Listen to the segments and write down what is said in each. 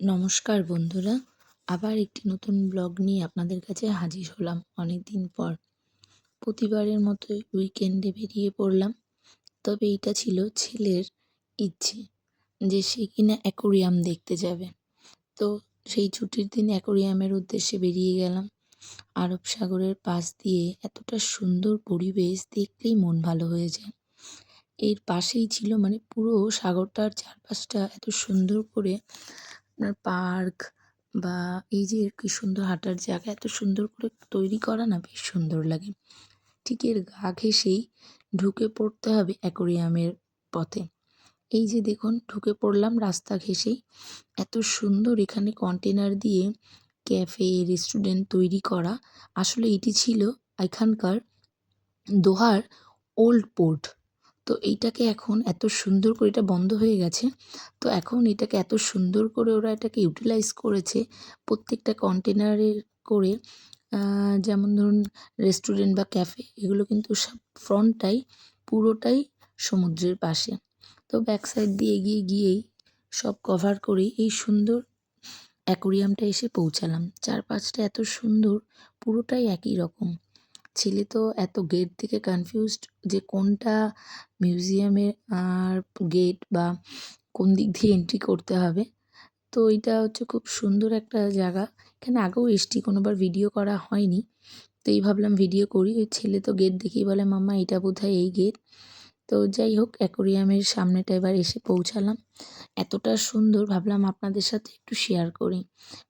নমস্কার বন্ধুরা, আবার একটি নতুন ব্লগ নিয়ে আপনাদের কাছে হাজির হলাম অনেক দিন পর। প্রতিবারের মতোই উইকেন্ডে বেরিয়ে পড়লাম, তবে এটা ছিল ছেলের ইচ্ছে যে সে কিনা অ্যাকোরিয়াম দেখতে যাবে। তো সেই ছুটির দিন অ্যাকোরিয়ামের উদ্দেশ্যে বেরিয়ে গেলাম। আরব সাগরের পাশ দিয়ে এতটা সুন্দর পরিবেশ দেখলেই মন ভালো হয়ে যায়। এর পাশেই ছিল মানে পুরো সাগরটার চারপাশটা এত সুন্দর করে আপনার পার্ক বা এই যে কি সুন্দর হাঁটার জায়গা, এত সুন্দর করে তৈরি করা না বেশ সুন্দর লাগে। ঠিক এর গা ঘেঁষেই ঢুকে পড়তে হবে অ্যাকোরিয়ামের পথে। এই যে দেখুন, ঢুকে পড়লাম রাস্তা ঘেঁষেই। এত সুন্দর এখানে কন্টেনার দিয়ে ক্যাফে, রেস্টুরেন্ট তৈরি করা। আসলে এটি ছিল এখানকার দোহার ওল্ড পোর্ট। তো এইটাকে এখন এত সুন্দর করে, এটা বন্ধ হয়ে গেছে। তো এখন এটাকে এত সুন্দর করে ওরা এটাকে ইউটিলাইজ করেছে প্রত্যেকটা কন্টেনারে করে। যেমন ধরুন রেস্টুরেন্ট বা ক্যাফে এগুলো কিন্তু সব ফ্রন্টটাই পুরোটাই সমুদ্রের পাশে। তো ব্যাক সাইড দিয়ে এগিয়ে গিয়েই সব কভার করে এই সুন্দর অ্যাকোরিয়ামটা এসে পৌঁছালাম। চারপাশটা এত সুন্দর, পুরোটাই একই রকম। ছেলে তো এত গেট থেকে কনফিউজড যে কোনটা মিউজিয়ামের আর গেট বা কোন দিক দিয়ে এন্ট্রি করতে হবে। তো এটা হচ্ছে খুব সুন্দর একটা জায়গা। এখানে আগেও এসছি, কোনোবার ভিডিও করা হয়নি। তো এই ভাবলাম ভিডিও করি। ওই ছেলে তো গেট দেখেই বলে, মাম্মা, এটা বোধহয় এই গেট তো যাই হোক অ্যাকোরিয়ামের সামনেটা এবার এসে পৌঁছালাম। এতটা সুন্দর, ভাবলাম আপনাদের সাথে একটু শেয়ার করি।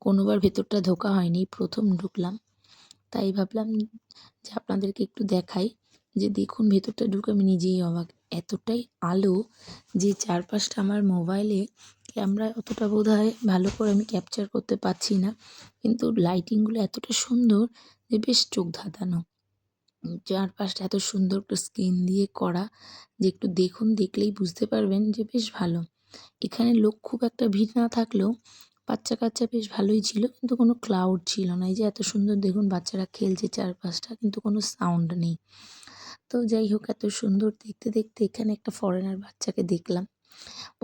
কোনোবার ভেতরটা ধোকা হয়নি, প্রথম ঢুকলাম। তাই ভাবলাম যে আপনাদেরকে একটু দেখাই যে দেখুন ভেতরটা ঢুকে আমি নিজেই অবাক। এতটাই আলো যে চারপাশটা আমার মোবাইলে ক্যামেরা অতটা বোধ হয় ভালো করে আমি ক্যাপচার করতে পারছি না। কিন্তু লাইটিংগুলো এতটা সুন্দর যে বেশ চোখ ধাঁধানো চারপাশটা এত সুন্দর একটা স্ক্রিন দিয়ে করা যে একটু দেখুন, দেখলেই বুঝতে পারবেন যে বেশ ভালো। এখানে লোক খুব একটা ভিড় না থাকলেও বাচ্চা কাচ্চা বেশ ভালোই ছিল, কিন্তু কোনো ক্লাউড ছিল না। এই যে এত সুন্দর দেখুন বাচ্চারা খেলছে চারপাশটা, কিন্তু কোনো সাউন্ড নেই। তো যাই হোক, এত সুন্দর দেখতে দেখতে এখানে একটা ফরেনার বাচ্চাকে দেখলাম।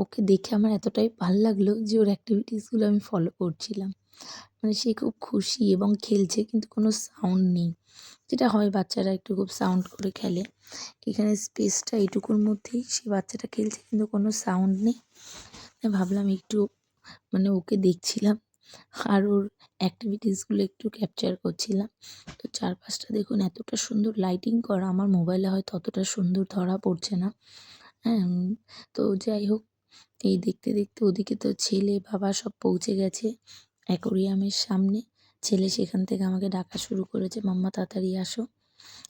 ওকে দেখে আমার এতটাই ভালো লাগল যে ওর অ্যাক্টিভিটিসগুলো আমি ফলো করছিলাম। মানে সে খুব খুশি এবং খেলছে, কিন্তু কোনো সাউন্ড নেই। যেটা হয় বাচ্চারা একটু খুব সাউন্ড করে খেলে। এখানে স্পেসটা এইটুকুর মধ্যেই সে বাচ্চাটা খেলছে, কিন্তু কোনো সাউন্ড নেই। ভাবলাম একটু মানে ওকে দেখছিলাম আর ওর অ্যাক্টিভিটিসগুলো একটু ক্যাপচার করছিলাম। তো চারপাশটা দেখুন এতটা সুন্দর লাইটিং করা, আমার মোবাইলে হয়তো অতটা সুন্দর ধরা পড়ছে না। হ্যাঁ তো যাই হোক, এই দেখতে দেখতে ওদিকে তো ছেলে বাবা সব পৌঁছে গেছে অ্যাকোরিয়ামের সামনে। ছেলে সেখান থেকে আমাকে ডাকা শুরু করেছে, মাম্মা, তাড়াতাড়ি আসো।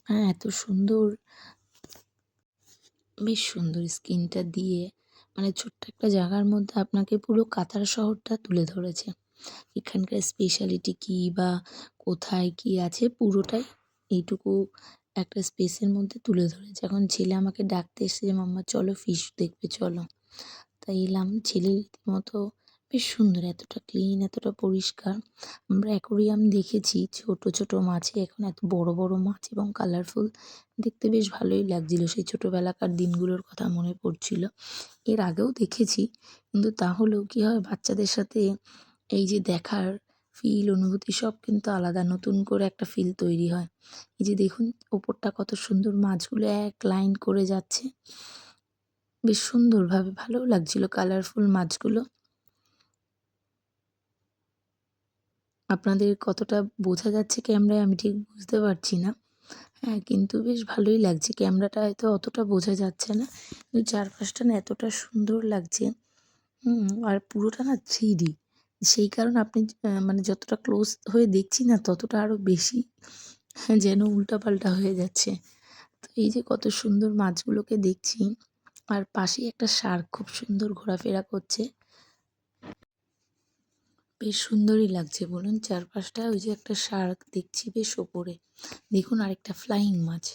হ্যাঁ এত সুন্দর, বেশ সুন্দর স্কিনটা দিয়ে মানে ছোট্ট একটা জায়গার মধ্যে আপনাকে পুরো কাতার শহরটা তুলে ধরেছে। এখানকার স্পেশালিটি কী বা কোথায় কী আছে পুরোটাই এইটুকু একটা স্পেসের মধ্যে তুলে ধরেছে। এখন ছেলে আমাকে ডাকতে এসেছে যে, মাম্মা, চলো ফিশ দেখবে চলো। তাই এলাম। ছেলের রীতিমতো বেশ সুন্দর, এতটা ক্লিন এতটা পরিষ্কার। আমরা অ্যাকোরিয়াম দেখেছি, ছোট ছোট মাছে, এখন এত বড় বড় মাছ এবং কালারফুল দেখতে বেশ ভালোই লাগছিল সেই ছোটোবেলাকার দিনগুলোর কথা মনে পড়ছিল। এর আগেও দেখেছি, কিন্তু তাহলেও কী হয়, বাচ্চাদের সাথে এই যে দেখার ফিল অনুভূতি, সব কিন্তু আলাদা, নতুন করে একটা ফিল তৈরি হয়। এই যে দেখুন, ওপরটা কত সুন্দর মাছগুলো এক লাইন করে যাচ্ছে। বেশ সুন্দরভাবে ভালোও লাগছিল কালারফুল মাছগুলো। আপনাদের কতটা বোঝা যাচ্ছে ক্যামেরায় আমি ঠিক বুঝতে পারছি না। হ্যাঁ কিন্তু বেশ ভালোই লাগছে। ক্যামেরাটা হয়তো অতটা বোঝা যাচ্ছে না, কিন্তু চারপাশটা না এতটা সুন্দর লাগছে। আর পুরোটা না থ্রি ডি সেই কারণে আপনি মানে যতটা ক্লোজ হয়ে দেখছি না, ততটা আরও বেশি যেন উল্টাপাল্টা হয়ে যাচ্ছে। তো এই যে কত সুন্দর মাছগুলোকে দেখছি, আর পাশেই একটা শার্ক খুব সুন্দর ঘোরাফেরা করছে। বেশ সুন্দরই লাগছে বলুন। চারপাশটা ওই যে একটা শার্ক দেখছি বেশ ওপরে। দেখুন আরেকটা ফ্লাইং মাছ।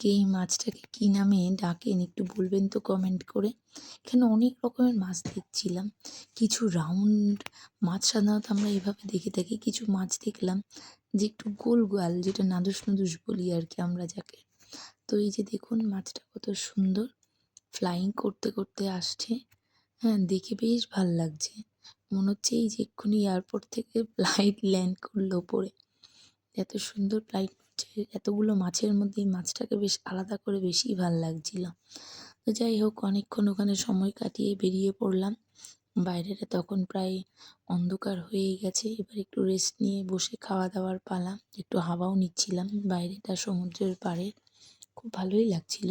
কে এই মাছটাকে কী নামে ডাকেন একটু বলবেন তো কমেন্ট করে। এখানে অনেক রকমের মাছ দেখছিলাম। কিছু রাউন্ড মাছ সাধারণত আমরা এভাবে দেখে থাকি, কিছু মাছ দেখলাম যে একটু গোল গোয়াল যেটা নাদুস নুদুস বলি আর কি আমরা যাকে। তো এই যে দেখুন মাছটা কত সুন্দর। ফ্লাইং করতে করতে আসছে। হ্যাঁ দেখে বেশ ভালো লাগছে। মনে হচ্ছে এই যে এক্ষুনি এয়ারপোর্ট থেকে ফ্লাইট ল্যান্ড করল ওপরে এত সুন্দর ফ্লাইট করছে এতগুলো মাছের মধ্যে এই মাছটাকে বেশ আলাদা করে বেশিই ভালো লাগছিল। তো যাই হোক, অনেকক্ষণ ওখানে সময় কাটিয়ে বেরিয়ে পড়লাম। বাইরেটা তখন প্রায় অন্ধকার হয়েই গেছে। এবার একটু রেস্ট নিয়ে বসে খাওয়া দাওয়ার পালা। একটু হাওয়াও নিচ্ছিলাম। বাইরেটা সমুদ্রের পাড়ে। খুব ভালোই লাগছিল।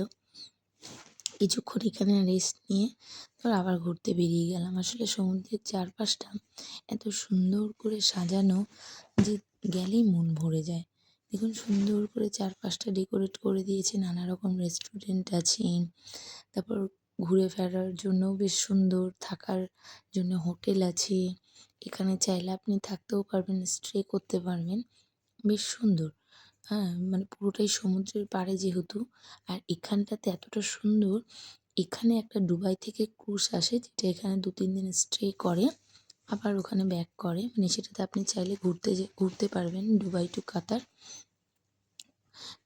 কিছুক্ষণ এখানে রেস্ট নিয়ে তারপর আবার ঘুরতে বেরিয়ে গেলাম। আসলে সমুদ্রের চারপাশটা এত সুন্দর করে সাজানো যে গেলেই মন ভরে যায়। দেখুন সুন্দর করে চারপাশটা ডেকোরেট করে দিয়েছে, নানা রকম রেস্টুরেন্ট আছে, তারপর ঘুরে ফেরার জন্য বেশ সুন্দর, থাকার জন্য হোটেল আছে, এখানে চাইলে আপনি থাকতেও পারবেন স্টে করতে পারবেন, বেশ সুন্দর। হ্যাঁ মানে পুরোটাই সমুদ্রের পাড়ে যেহেতু। আর এখানটাতে এতটা সুন্দর, এখানে একটা দুবাই থেকে ক্রুজ আসে, যেটা এখানে দু, তিন দিন স্টে করে, আবার ওখানে ব্যাক করে। মানে সেটাতে আপনি চাইলে ঘুরতে যে, ঘুরতে পারবেন দুবাই টু কাতার।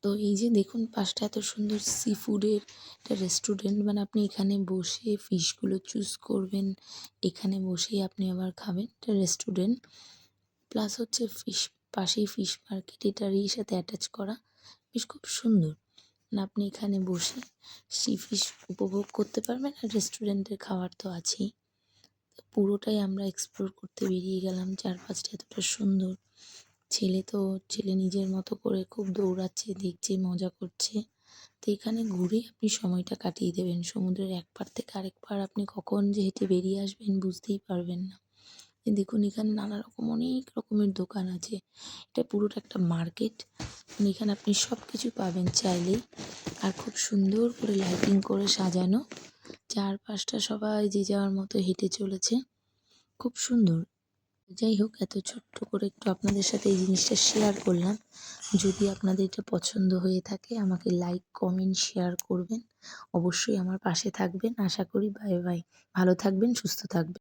তো এই যে দেখুন, পাশটা এত সুন্দর সি ফুডের একটা রেস্টুরেন্ট মানে আপনি এখানে বসে ফিশগুলো চুজ করবেন, এখানে বসেই আপনি আবার খাবেন এটা রেস্টুরেন্ট প্লাস হচ্ছে ফিশ পাশেই ফিশ মার্কেট এটারই সাথে অ্যাটাচ করা। বেশ খুব সুন্দর। আপনি এখানে বসে সি ফিশ উপভোগ করতে পারবেন আর রেস্টুরেন্টের খাবার তো আছেই। পুরোটাই আমরা এক্সপ্লোর করতে বেরিয়ে গেলাম। চারপাশটা এতটা সুন্দর। ছেলে তো, ছেলে নিজের মতো করে খুব দৌড়াচ্ছে, দেখছে, মজা করছে। তো এখানে ঘুরে আপনি সময়টা কাটিয়ে দেবেন। সমুদ্রের এক পার থেকে আরেক পার আপনি কখন যে হেঁটে বেরিয়ে আসবেন বুঝতেই পারবেন না। দেখুন এখানে নানা রকম অনেক রকমের দোকান আছে। এটা পুরোটা একটা মার্কেট। মানে এখানে আপনি সব কিছু পাবেন চাইলেই। আর খুব সুন্দর করে লাইটিং করে সাজানো। চারপাশটা সবাই যে যাওয়ার মতো হেঁটে চলেছে। খুব সুন্দর। যাই হোক, এত ছোট্ট করে একটু আপনাদের সাথে এই জিনিসটা শেয়ার করলাম। যদি আপনাদের এটা পছন্দ হয়ে থাকে, আমাকে লাইক কমেন্ট শেয়ার করবেন। অবশ্যই আমার পাশে থাকবেন। আশা করি বাই বাই ভালো থাকবেন, সুস্থ থাকবেন।